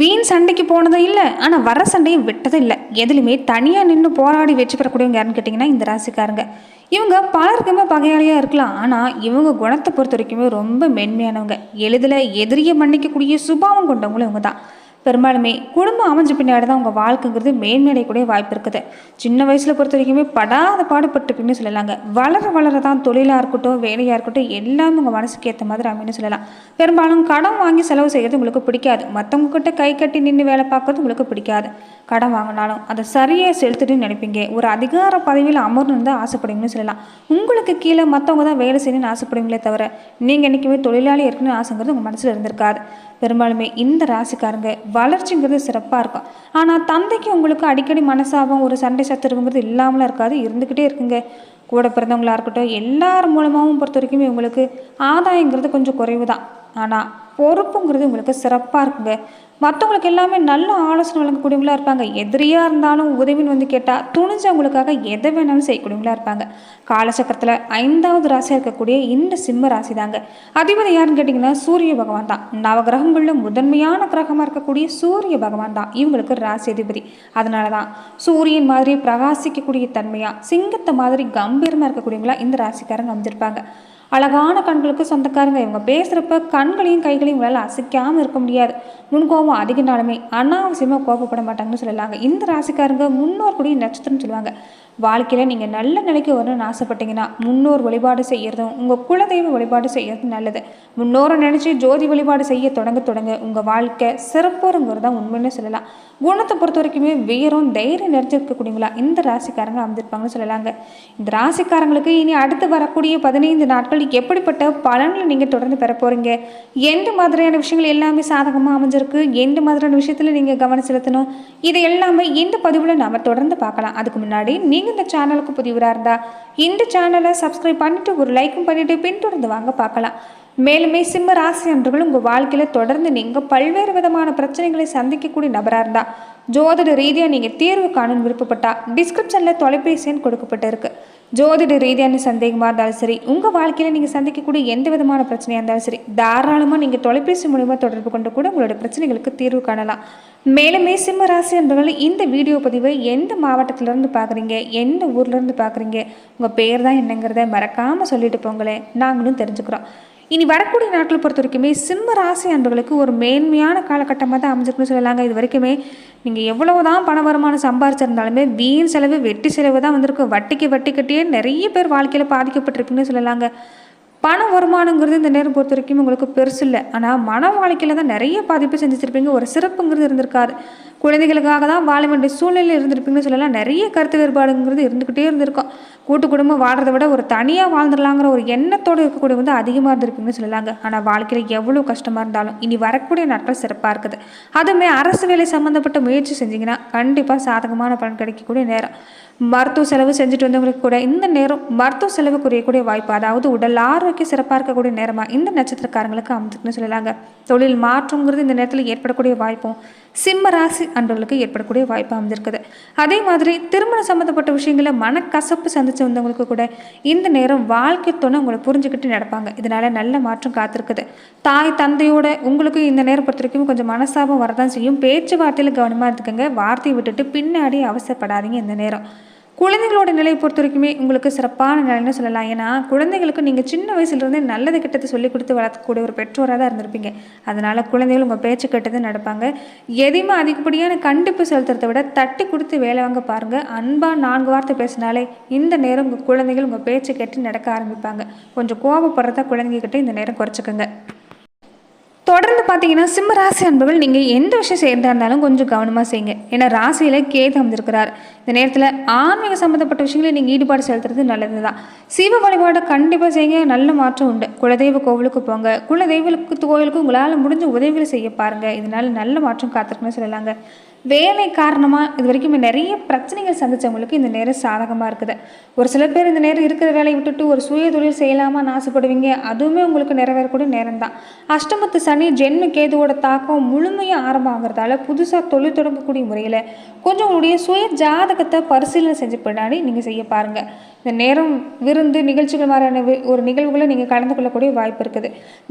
வீண் சண்டைக்கு போனதும் இல்லை ஆனால் வர சண்டையும் விட்டதும் இல்லை. எதுலையுமே தனியாக நின்று போராடி வெற்றி பெறக்கூடியவங்க யாருன்னு கேட்டிங்கன்னா இந்த ராசிக்காரங்க. இவங்க பலருக்குமே பகையாளியாக இருக்கலாம் ஆனால் இவங்க குணத்தை பொறுத்த வரைக்குமே ரொம்ப மென்மையானவங்க. எளிதில் எதிரியை மன்னிக்கக்கூடிய சுபாவம் கொண்டவங்களும் இவங்க தான் பெரும்பாலுமே குடும்பம் அமைஞ்ச பின்னாடி தான் உங்கள் வாழ்க்கைங்கிறது மேன்மையடையக்கூடிய வாய்ப்பு இருக்குது. சின்ன வயசில் பொறுத்த வரைக்குமே படாத பாடுபட்டுருப்பீங்கன்னு சொல்லலாங்க. வளர வளர தான் தொழிலாக இருக்கட்டும் வேலையாக இருக்கட்டும் எல்லாமே உங்கள் மனசுக்கு ஏற்ற மாதிரி அமைன்னு சொல்லலாம். பெரும்பாலும் கடன் வாங்கி செலவு செய்கிறது உங்களுக்கு பிடிக்காது. மற்றவங்கக்கிட்ட கை கட்டி நின்று வேலை பார்க்குறது உங்களுக்கு பிடிக்காது. கடன் வாங்கினாலும் அதை சரியாக செலுத்துட்டுன்னு நினைப்பீங்க. ஒரு அதிகார பதவியில் அமர்ந்து தான் ஆசைப்படுவீங்கன்னு சொல்லலாம். உங்களுக்கு கீழே மற்றவங்க தான் வேலை செய்யணும்னு ஆசைப்படுவீங்களே தவிர நீங்கள் என்றைக்குமே தொழிலாளி இருக்கணும்னு ஆசைங்கிறது உங்கள் மனசில் இருந்திருக்காது. பெரும்பாலுமே இந்த ராசிக்காரங்க வளர்ச்சிங்கிறது சிறப்பாக இருக்கும். ஆனால் தந்தைக்கு உங்களுக்கு அடிக்கடி மனசாபம் ஒரு சண்டை சத்துருங்கிறது இல்லாமலாம் இருக்காது. இருந்துக்கிட்டே இருக்குங்க. கூட பிறந்தவங்களாக இருக்கட்டும் எல்லார் மூலமாகவும் பொறுத்த வரைக்குமே உங்களுக்கு ஆதாயங்கிறது கொஞ்சம் குறைவு தான் ஆனால் பொறுப்புங்கிறது உங்களுக்கு சிறப்பாக இருக்குங்க. மற்றவங்களுக்கு எல்லாமே நல்ல ஆலோசனை வழங்கக்கூடியவங்களா இருப்பாங்க. எதிரியாக இருந்தாலும் உதவின்னு வந்து கேட்டால் துணிஞ்சவங்களுக்காக எதை வேணாலும் செய்யக்கூடியவங்களா இருப்பாங்க. காலச்சக்கரத்தில் ஐந்தாவது ராசியாக இருக்கக்கூடிய இந்த சிம்ம ராசி தாங்க அதிபதி யாருன்னு கேட்டிங்கன்னா சூரிய பகவான் தான். நவகிரகங்களில் முதன்மையான கிரகமாக இருக்கக்கூடிய சூரிய பகவான் தான். இவங்களுக்கு ராசி அதிபதி. அதனால தான் சூரியன் மாதிரி பிரகாசிக்கக்கூடிய தன்மையாக சிங்கத்தை மாதிரி கம்பீரமாக இருக்கக்கூடியவங்களா இந்த ராசிக்காரங்க அமைஞ்சிருப்பாங்க. அழகான கண்களுக்கு சொந்தக்காரங்க. இவங்க பேசுகிறப்ப கண்களையும் கைகளையும் உங்களால் அசைக்காமல் இருக்க முடியாது. முன்கோபம் அதிக நாளுமே அனாவசியமாக கோபப்பட மாட்டாங்கன்னு சொல்லலாங்க. இந்த ராசிக்காரங்க முன்னோர் கூடிய நட்சத்திரம்னு சொல்லுவாங்க. வாழ்க்கையில் நீங்கள் நல்ல நிலைக்கு வரணும்னு ஆசைப்பட்டீங்கன்னா முன்னோர் வழிபாடு செய்கிறதும் உங்கள் குலதெய்வ வழிபாடு செய்கிறது நல்லது. முன்னோரை நினச்சி ஜோதி வழிபாடு செய்ய தொடங்க தொடங்க உங்கள் வாழ்க்கை சிறப்புங்கிறது தான் உண்மைன்னு சொல்லலாம். குணத்தை பொறுத்த வரைக்குமே வீரம் தைரியம் நிறைஞ்சிருக்கக்கூடியவங்களா இந்த ராசிக்காரங்க அமைஞ்சிருப்பாங்கன்னு சொல்லலாங்க. இந்த ராசிக்காரங்களுக்கு இனி அடுத்து வரக்கூடிய பதினைந்து நாட்கள் எப்படிப்பட்ட பலன்களை நீங்கள் தொடர்ந்து பெற போகிறீங்க எந்த மாதிரியான விஷயங்கள் எல்லாமே சாதகமாக அமைஞ்சிருக்கு? எந்த மாதிரியான விஷயத்தில் நீங்கள் கவனம் செலுத்தணும்? இதை எல்லாமே இந்த பதிவில் நாம் தொடர்ந்து பார்க்கலாம். அதுக்கு முன்னாடி நீங்கள் நீங்கள் இந்த சேனலுக்கு புதிவராக இருந்தால் இந்த சேனலை சப்ஸ்கிரைப் பண்ணிவிட்டு ஒரு லைக்கும் பண்ணிவிட்டு பின்தொடர்ந்து வாங்க பார்க்கலாம். மேலுமே சிம்ம ராசி அன்றுகள் உங்கள் வாழ்க்கையில் தொடர்ந்து நீங்கள் பல்வேறு விதமான பிரச்சனைகளை சந்திக்கக்கூடிய நபராக இருந்தால் ஜோதிட ரீதியாக நீங்கள் தீர்வு காணும்னு விருப்பப்பட்டால் டிஸ்கிரிப்ஷனில் தொலைபேசி எண் கொடுக்கப்பட்டிருக்கு. ஜோதிட ரீதியான சந்தேகமாக இருந்தாலும் சரி உங்கள் வாழ்க்கையில் நீங்கள் சந்திக்கக்கூடிய எந்த விதமான பிரச்சனையாக இருந்தாலும் சரி தாராளமாக நீங்கள் தொலைபேசி மூலிமா தொடர்பு கொண்டு கூட உங்களோட பிரச்சனைகளுக்கு தீர்வு காணலாம். மேலுமே சிம்ம ராசி என்பவர்கள் இந்த வீடியோ பதிவை எந்த மாவட்டத்திலேருந்து பார்க்குறீங்க? எந்த ஊர்லேருந்து பார்க்குறீங்க? உங்கள் பேர் தான் என்னங்கிறத மறக்காமல் சொல்லிட்டு போங்களேன் நாங்களும் தெரிஞ்சுக்கிறோம். இனி வரக்கூடிய நாட்கள் பொறுத்த வரைக்குமே சிம்ம ராசி அன்பர்களுக்கு ஒரு மேன்மையான காலகட்டமாக தான் அமைஞ்சிருக்குன்னு சொல்லலாங்க. இது வரைக்குமே நீங்கள் எவ்வளவு தான் பண வருமானம் சம்பாரிச்சிருந்தாலுமே வீண் செலவு வெட்டி செலவு தான் வந்திருக்கும். வட்டிக்கு வட்டி கட்டியே நிறைய பேர் வாழ்க்கையில் பாதிக்கப்பட்டிருக்குன்னு சொல்லலாங்க. பண வருமானங்கிறது இந்த நேரம் பொறுத்த வரைக்கும் உங்களுக்கு பெருசு இல்லை. ஆனால் மன வாழ்க்கையில் தான் நிறைய பாதிப்பு செஞ்சுருப்பீங்க ஒரு சிறப்புங்கிறது இருந்திருக்காது. குழந்தைகளுக்காக தான் வாழ வேண்டிய சூழ்நிலை இருந்திருப்பீங்கன்னு சொல்லலாம். நிறைய கருத்து வேறுபாடுங்கிறது இருந்துக்கிட்டே இருந்திருக்கும். கூட்டு குடும்பம் வாழ்கிறத விட ஒரு தனியாக வாழ்ந்துடலாங்கிற ஒரு எண்ணத்தோடு இருக்கக்கூடிய வந்து அதிகமாக இருந்திருப்பீங்கன்னு சொல்லலாங்க. ஆனால் வாழ்க்கையில் எவ்வளோ கஷ்டமாக இருந்தாலும் இனி வரக்கூடிய நாட்கள் சிறப்பாக இருக்குது. அதுவுமே அரசு வேலை சம்மந்தப்பட்ட முயற்சி செஞ்சிங்கன்னா கண்டிப்பாக சாதகமான பலன் கிடைக்கக்கூடிய நேரம். மருத்துவ செலவு செஞ்சுட்டு வந்தவங்களுக்கு கூட இந்த நேரம் மருத்துவ செலவு குறையக்கூடிய வாய்ப்பு அதாவது உடல் ஆரோக்கியம் சிறப்பாக இருக்கக்கூடிய நேரமாக இந்த நட்சத்திரக்காரங்களுக்கு அமைஞ்சிருக்குன்னு சொல்லலாங்க தொழில் மாற்றங்கிறது இந்த நேரத்தில் ஏற்படக்கூடிய வாய்ப்பும் சிம்ம ராசி அன்பர்களுக்கு ஏற்படக்கூடிய வாய்ப்பு அமைஞ்சிருக்குது. அதே மாதிரி திருமணம் சம்மந்தப்பட்ட விஷயங்களை மனக்கசப்பு சந்திச்சு வந்தவங்களுக்கு கூட இந்த நேரம் வாழ்க்கை துணை உங்களை புரிஞ்சுக்கிட்டு நடப்பாங்க. இதனால நல்ல மாற்றம் காத்திருக்குது. தாய் தந்தையோட உங்களுக்கு இந்த நேரம் பொறுத்த வரைக்கும் கொஞ்சம் மனசாபம் வரதான் செய்யும். பேச்சுவார்த்தையில் கவனமாக இருக்குங்க வார்த்தையை விட்டுட்டு பின்னாடி அவசரப்படாதீங்க இந்த நேரம். குழந்தைகளோட நிலையை பொறுத்த வரைக்குமே உங்களுக்கு சிறப்பான நிலைன்னு சொல்லலாம். ஏன்னா குழந்தைகளுக்கு நீங்கள் சின்ன வயசுலேருந்தே நல்லது கெட்டது சொல்லி கொடுத்து வளர்க்கக்கூடிய ஒரு பெற்றோராக தான் இருந்திருப்பீங்க. அதனால் குழந்தைகள் உங்கள் பேச்சு கெட்டது நடப்பாங்க. எதையுமே அதிகப்படியான கண்டிப்பு செலுத்துறதை விட தட்டி கொடுத்து வேலை வாங்க பாருங்கள் அன்பாக நான்கு வார்த்தை பேசினாலே இந்த நேரம் உங்கள் குழந்தைகள் உங்கள் பேச்சு கேட்டு நடக்க ஆரம்பிப்பாங்க. கொஞ்சம் கோபப்படுறதா குழந்தைங்கக்கிட்ட இந்த நேரம் குறைச்சிக்கோங்க. தொடர்ந்து பார்த்தீங்கன்னா சிம்ம ராசி அன்பர்கள் நீங்கள் எந்த விஷயம் செய்கிறதா இருந்தாலும் கொஞ்சம் கவனமாக செய்யுங்க. ஏன்னா ராசியில் கேது அமைந்திருக்கிறார் இந்த நேரத்தில் ஆன்மீக சம்மந்தப்பட்ட விஷயங்களை நீங்கள் ஈடுபாடு செலுத்துறது நல்லது தான் சிவ வழிபாடு கண்டிப்பாக செய்யுங்க. நல்ல மாற்றம் உண்டு. குலதெய்வ கோவிலுக்கு போங்க. குலதெய்வலுக்கு கோவிலுக்கு உங்களால் முடிஞ்ச உதவிகளை செய்ய பாருங்கள் இதனால் நல்ல மாற்றம் காத்திருக்குன்னு சொல்லலாங்க. வேலை காரணமாக இது வரைக்கும் நிறைய பிரச்சனைகள் சந்தித்தவங்களுக்கு இந்த நேரம் சாதகமாக இருக்குது. ஒரு சில பேர் இந்த நேரம் இருக்கிற வேலையை விட்டுட்டு ஒரு சுய தொழில் செய்யலாமான்னு ஆசைப்படுவீங்க? அதுவுமே உங்களுக்கு நிறைவேறக்கூடிய நேரம் தான் அஷ்டமத்து சனி ஜென்ம கேதுவோட தாக்கம் முழுமையாக ஆரம்பம் ஆகிறதால புதுசாக தொழில் தொடங்கக்கூடிய முறையில் கொஞ்சம் உங்களுடைய சுய ஜாதகத்தை பரிசீலனை செஞ்ச பின்னாடி நீங்கள் செய்ய பாருங்கள் இந்த நேரம் விருந்து நிகழ்ச்சிகள் மாதிரியான ஒரு நிகழ்வுகளை நீங்கள் கலந்து கொள்ளக்கூடிய வாய்ப்பு இருக்குது.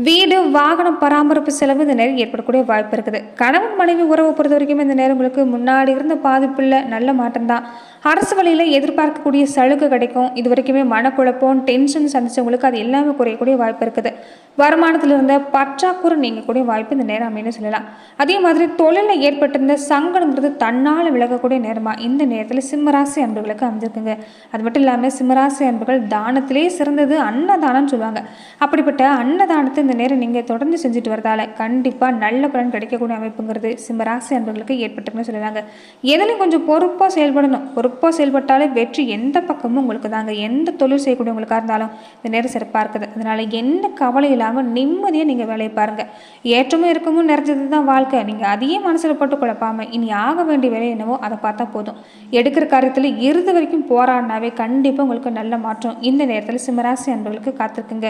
வீடு வாகனம் பராமரிப்பு செலவு இந்த நேரம் ஏற்படக்கூடிய வாய்ப்பு இருக்குது. கணவன் மனைவி உறவை பொறுத்த வரைக்கும் இந்த நேரம் உங்களுக்கு முன்னாடி இருந்த பாதிப்பில் நல்ல மாற்றம்தான் அரசு வழியில் எதிர்பார்க்கக்கூடிய சலுகை கிடைக்கும். இது வரைக்குமே மனக்குழப்பம் டென்ஷன் சந்திச்சவங்களுக்கு அது எல்லாமே குறையக்கூடிய வாய்ப்பு இருக்குது. வருமானத்தில் இருந்த பற்றாக்குறை நீங்கக்கூடிய வாய்ப்பு இந்த நேரம் அமைன்னு சொல்லலாம். அதே மாதிரி தொழிலில் ஏற்பட்டிருந்த சங்கடங்கிறது தன்னால் விலகக்கூடிய நேரமாக இந்த நேரத்தில் சிம்மராசி அன்புகளுக்கு அமைஞ்சிருக்குங்க. அது மட்டும் இல்லாமல் சிம்மராசி அன்புகள் தானத்திலே சிறந்தது அன்னதானம்னு சொல்லுவாங்க. அப்படிப்பட்ட அன்னதானத்தை இந்த நேரம் நீங்கள் தொடர்ந்து செஞ்சுட்டு வரதால கண்டிப்பாக நல்ல பலன் கிடைக்கக்கூடிய அமைப்புங்கிறது சிம்மராசி அன்புகளுக்கு ஏற்பட்டிருக்குன்னு சொல்லலாங்க. எதுலையும் கொஞ்சம் பொறுப்பாக செயல்படணும். பொறுப்பாக செயல்பட்டாலே வெற்றி எந்த பக்கமும் உங்களுக்கு தாங்க எந்த தொழில் செய்யக்கூடியவங்களுக்காக இருந்தாலும் இந்த நேரம் சிறப்பாக இருக்குது. அதனால் என்ன கவலை இல்லாமல் நிம்மதியாக நீங்கள் வேலையை பாருங்கள் ஏற்றமும் இருக்கமும் நிறைஞ்சது தான் வாழ்க்கை. நீங்கள் அதையே மனசில் போட்டு குழப்பாம இனி ஆக வேண்டிய வேலை என்னவோ அதை பார்த்தா போதும். எடுக்கிற காரியத்தில் இறுதி வரைக்கும் போராடினாவே கண்டிப்பாக உங்களுக்கு நல்ல மாற்றம். இந்த நேரத்தில் சிம்மராசி அன்பர்களுக்கு காத்திருக்குங்க.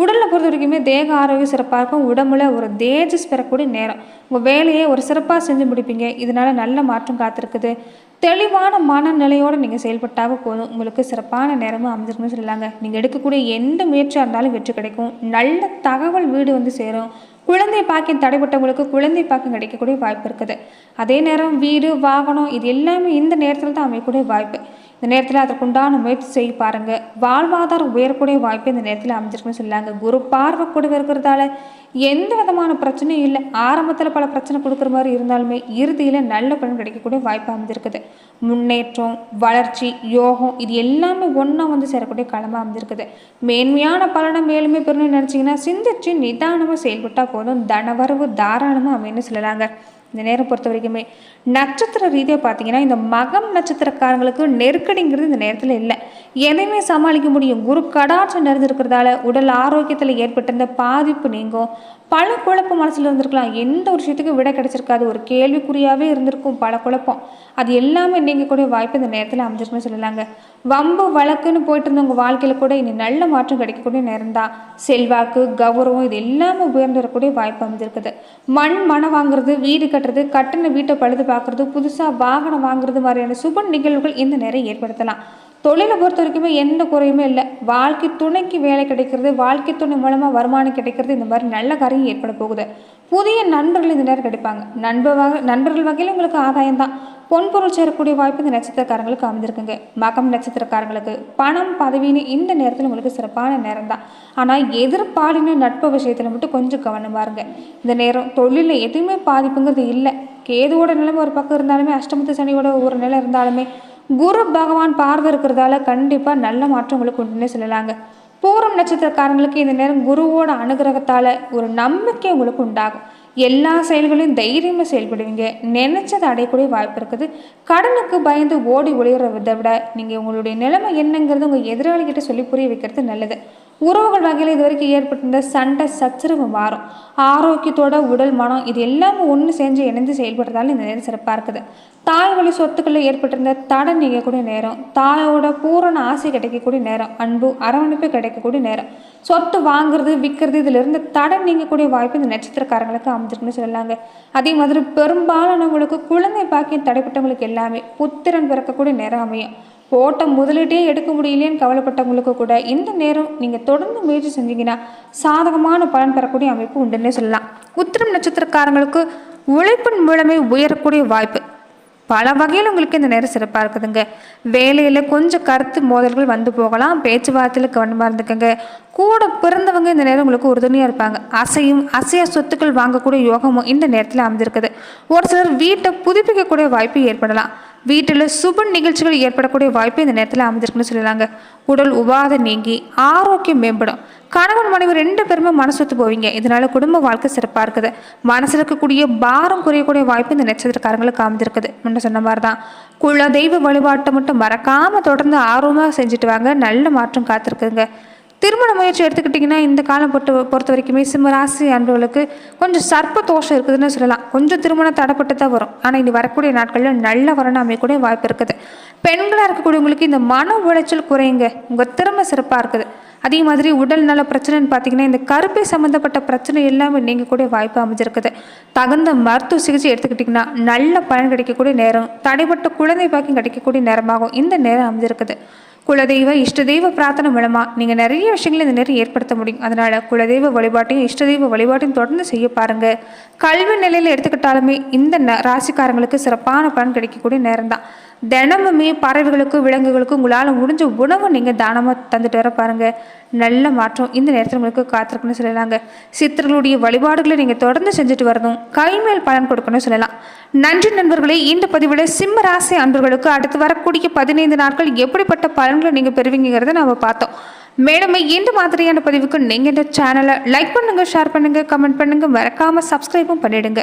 உடலில் பொறுத்த வரைக்குமே தேக ஆரோக்கியம் சிறப்பாக இருக்கும். உடம்புல ஒரு தேஜஸ் பெறக்கூடிய நேரம். உங்கள் வேலையை ஒரு சிறப்பாக செஞ்சு முடிப்பீங்க. இதனால் நல்ல மாற்றம் காத்திருக்குது. தெளிவான மனநிலையோடு நீங்கள் செயல்பட்டாவே போதும். உங்களுக்கு சிறப்பான நேரமும் அமைஞ்சிருக்குன்னு சொல்லலாங்க. நீங்கள் எடுக்கக்கூடிய எந்த முயற்சியாக இருந்தாலும் வெற்றி கிடைக்கும். நல்ல தகவல் வீடு வந்து சேரும். குழந்தை பாக்கியம் தடைப்பட்டவங்களுக்கு குழந்தை பாக்கியம் கிடைக்கக்கூடிய வாய்ப்பு இருக்குது. அதே நேரம் வீடு வாகனம் இது எல்லாமே இந்த நேரத்தில் தான் அமையக்கூடிய வாய்ப்பு. இந்த நேரத்தில் அதற்குண்டான முயற்சி செய்ய பாருங்க. வாழ்வாதாரம் உயரக்கூடிய வாய்ப்பு இந்த நேரத்தில் அமைஞ்சிருக்குன்னு சொல்லாங்க. குரு பார்வை கூட இருக்கிறதால எந்த விதமான பிரச்சனையும் இல்லை. ஆரம்பத்தில் பல பிரச்சனை கொடுக்குற மாதிரி இருந்தாலுமே இறுதியில் நல்ல பலன் கிடைக்கக்கூடிய வாய்ப்பு அமைஞ்சிருக்குது. முன்னேற்றம் வளர்ச்சி யோகம் இது எல்லாமே ஒன்றா வந்து சேரக்கூடிய களமாக அமைஞ்சிருக்குது. மேன்மையான பலனை மேலுமே பெறணும்னு நினச்சிங்கன்னா சிந்திச்சு நிதானமாக செயல்பட்டால் போதும். தனவரவு தாராளமாக அமைன்னு சொல்லலாங்க. இந்த நேரம் பொறுத்த வரைக்குமே நட்சத்திர ரீதியாக பார்த்தீங்கன்னா இந்த மகம் நட்சத்திரக்காரங்களுக்கு நெருக்கடிங்கிறது இந்த நேரத்தில் இல்லை. எதையுமே சமாளிக்க முடியும்? குரு கடாட்சம் நிறைஞ்சிருக்கிறதால உடல் ஆரோக்கியத்தில் ஏற்பட்டிருந்த பாதிப்பு நீங்கும். பல குழப்பம் மனசில் இருந்திருக்கலாம். எந்த ஒரு விஷயத்துக்கும் விடை கிடைச்சிருக்காது. ஒரு கேள்விக்குறியாகவே இருந்திருக்கும் பல குழப்பம். அது எல்லாமே நீங்கக்கூடிய வாய்ப்பு இந்த நேரத்தில் அமைஞ்சிருக்குன்னு சொல்லலாங்க. வம்பு வழக்குன்னு போயிட்டு இருந்தவங்க வாழ்க்கையில் கூட இனி நல்ல மாற்றம் கிடைக்கக்கூடிய நேரம் தான். செல்வாக்கு கௌரவம் இது எல்லாமே உயர்ந்து வரக்கூடிய வாய்ப்பு அமைஞ்சிருக்குது. மண் மனம் வாங்குறது வீடு கட்டுறது கட்டின வீட்டை பழுது பார்க்குறது புதுசாக வாகனம் வாங்குறது மாதிரியான சுப நிகழ்வுகள் இந்த நேரம் ஏற்படுத்தலாம். தொழிலை பொறுத்த வரைக்குமே எந்த குறையுமே இல்லை. வாழ்க்கை துணைக்கு வேலை கிடைக்கிறது வாழ்க்கை துணை மூலமாக வருமானம் கிடைக்கிறது இந்த மாதிரி நல்ல காரியம் ஏற்பட போகுது. புதிய நண்பர்கள் இந்த நேரம் கிடைப்பாங்க. நண்பவாக நண்பர்கள் வகையில் உங்களுக்கு ஆதாயம் தான். பொன்பொருள் சேரக்கூடிய வாய்ப்பு இந்த நட்சத்திரக்காரங்களுக்கு அமைஞ்சிருக்குங்க. மகம் நட்சத்திரக்காரங்களுக்கு பணம் பதவின்னு இந்த நேரத்தில் உங்களுக்கு சிறப்பான நேரம் தான். ஆனால் எதிர்பாலின நட்பு விஷயத்தில் மட்டும் கொஞ்சம் கவனமாக இருங்க. இந்த நேரம் தொழிலில் எதுவுமே பாதிப்புங்கிறது இல்லை. கேதுவோட நிலைமை ஒரு பக்கம் இருந்தாலுமே அஷ்டமத்து சனியோட ஒரு நிலை இருந்தாலுமே குரு பகவான் பார்வை இருக்கிறதால கண்டிப்பாக நல்ல மாற்றம் உங்களுக்கு சொல்லலாங்க. பூரம் நட்சத்திரக்காரங்களுக்கு இந்த நேரம் குருவோட அனுகிரகத்தால் ஒரு நம்பிக்கை உங்களுக்கு உண்டாகும். எல்லா செயல்களையும் தைரியமாக செயல்படுவீங்க. நினச்சதை அடையக்கூடிய வாய்ப்பு இருக்குது. கடனுக்கு பயந்து ஓடி ஒளிகிறதை விட நீங்கள் உங்களுடைய நிலைமை என்னங்கிறது உங்கள் எதிராளிகிட்ட சொல்லி புரிய வைக்கிறது நல்லது. உறவுகள் வகையில் இது வரைக்கும் ஏற்பட்டிருந்த சண்டை சச்சரவு மாறும். ஆரோக்கியத்தோட உடல் மனம் இது எல்லாமே ஒன்று செஞ்சு இணைந்து செயல்படுறதால இந்த நேரம் சிறப்பாக இருக்குது. தாய் வழி சொத்துக்களில் ஏற்பட்டிருந்த தடை நீங்கக்கூடிய நேரம் தாயோட பூரண ஆசை கிடைக்கக்கூடிய நேரம் அன்பு அரவணைப்பு கிடைக்கக்கூடிய நேரம். சொத்து வாங்குறது விற்கிறது இதிலிருந்து தடை நீங்கக்கூடிய வாய்ப்பு இந்த நட்சத்திரக்காரங்களுக்கு அமைஞ்சிருக்குன்னு சொல்லலாங்க. அதே மாதிரி பெரும்பாலானவங்களுக்கு குழந்தை பாக்கியம் தடைப்பட்டவங்களுக்கு எல்லாமே புத்திரன் பிறக்கக்கூடிய நேரம் அமையும். போட்ட முதலீட்டே எடுக்க முடியலையேன்னு கவலைப்பட்டவங்களுக்கு கூட இந்த நேரம் நீங்கள் தொடர்ந்து முயற்சி செஞ்சீங்கன்னா சாதகமான பலன் பெறக்கூடிய அமைப்பு உண்டுன்னே சொல்லலாம். உத்திரம் நட்சத்திரக்காரங்களுக்கு உழைப்பின் மூலமே உயரக்கூடிய வாய்ப்பு. பல வகையில் உங்களுக்கு இந்த நேரம் சிறப்பாக இருக்குதுங்க. வேலையில் கொஞ்சம் கருத்து மோதல்கள் வந்து போகலாம். பேச்சுவார்த்தையில் கவனமாக இருந்துக்கோங்க. கூட பிறந்தவங்க இந்த நேரம் உங்களுக்கு உறுதுணையாக இருப்பாங்க. அசையும் அசைய சொத்துக்கள் வாங்கக்கூடிய யோகமும் இந்த நேரத்தில் அமைஞ்சிருக்குது. ஒரு சிலர் வீட்டை புதுப்பிக்கக்கூடிய வாய்ப்பு ஏற்படலாம். வீட்டில் சுப நிகழ்ச்சிகள் ஏற்படக்கூடிய வாய்ப்பு இந்த நேரத்தில் அமைஞ்சிருக்குன்னு சொல்லலாங்க உடல் உபாதை நீங்கி ஆரோக்கியம் மேம்படும். கணவன் மனைவி ரெண்டு பேருமே மனசொத்து போவீங்க. இதனால குடும்ப வாழ்க்கை சிறப்பாக இருக்குது. மனசில் இருக்கக்கூடிய பாரம் குறையக்கூடிய வாய்ப்பு இந்த நட்சத்திரக்காரங்களுக்கு அமைஞ்சிருக்குது முன்ன சொன்ன மாதிரி தான் குல தெய்வ வழிபாட்டை மட்டும் மறக்காமல் தொடர்ந்து ஆர்வமாக செஞ்சுட்டு வாங்க. நல்ல மாற்றம் காத்திருக்குங்க திருமண முயற்சி எடுத்துக்கிட்டிங்கன்னா இந்த காலம் பொறுத்த பொறுத்த வரைக்குமே சிம்மராசி அன்பர்களுக்கு கொஞ்சம் சர்ப்ப தோஷம் இருக்குதுன்னு சொல்லலாம். கொஞ்சம் திருமணம் தடைப்பட்டு தான் வரும். ஆனால் இனி வரக்கூடிய நாட்களில் நல்ல வரணும் அமையக்கூடிய வாய்ப்பு இருக்குது. பெண்களாக இருக்கக்கூடியவங்களுக்கு இந்த மன உளைச்சல் குறையுங்க. உங்கள் திறமை சிறப்பாக இருக்குது. அதே மாதிரி உடல் நல பிரச்சனைன்னு பார்த்தீங்கன்னா இந்த கருப்பை சம்மந்தப்பட்ட பிரச்சனை எல்லாமே நீங்கக்கூடிய வாய்ப்பு அமைஞ்சிருக்குது. தகுந்த மருத்துவ சிகிச்சை எடுத்துக்கிட்டிங்கன்னா நல்ல பலன் கிடைக்கக்கூடிய நேரம் தடைப்பட்ட குழந்தை பாக்கியம் கிடைக்கக்கூடிய நேரமாகும். இந்த நேரம் அமைஞ்சிருக்குது. குலதெய்வ இஷ்ட தெய்வ பிரார்த்தனை மூலமாக நீங்கள் நிறைய விஷயங்களை இந்த நேரம் ஏற்படுத்த முடியும். அதனால் குலதெய்வ வழிபாட்டையும் இஷ்ட தெய்வ வழிபாட்டையும் தொடர்ந்து செய்ய பாருங்கள் கல்வி நிலையில் எடுத்துக்கிட்டாலுமே இந்த ந- ராசிக்காரங்களுக்கு சிறப்பான பலன் கிடைக்கக்கூடிய நேரம் தான் தினமுமே பறவைகளுக்கும் விலங்குகளுக்கும் உங்களால் முடிஞ்ச உணவை நீங்கள் தானமாக தந்துட்டு வர பாருங்கள் நல்ல மாற்றம் இந்த நேரத்தில் உங்களுக்கு காத்திருக்குன்னு சொல்லலாங்க. சித்தர்களுடைய வழிபாடுகளை நீங்கள் தொடர்ந்து செஞ்சுட்டு வரணும். கைமேல் பலன் கொடுக்கணும்னு சொல்லலாம். நன்றி நண்பர்களே இந்த பதிவில் சிம்ம ராசி அன்பர்களுக்கு அடுத்து வரக்கூடிய பதினைந்து நாட்கள் எப்படிப்பட்ட பலன்களை நீங்கள் பெறுவீங்கிறத நம்ம பார்த்தோம். மேலும் இந்த மாதிரியான பதிவுக்கு நீங்கள் இந்த சேனலை லைக் பண்ணுங்கள் ஷேர் பண்ணுங்கள் கமெண்ட் பண்ணுங்கள் மறக்காமல் சப்ஸ்கிரைபும் பண்ணிவிடுங்க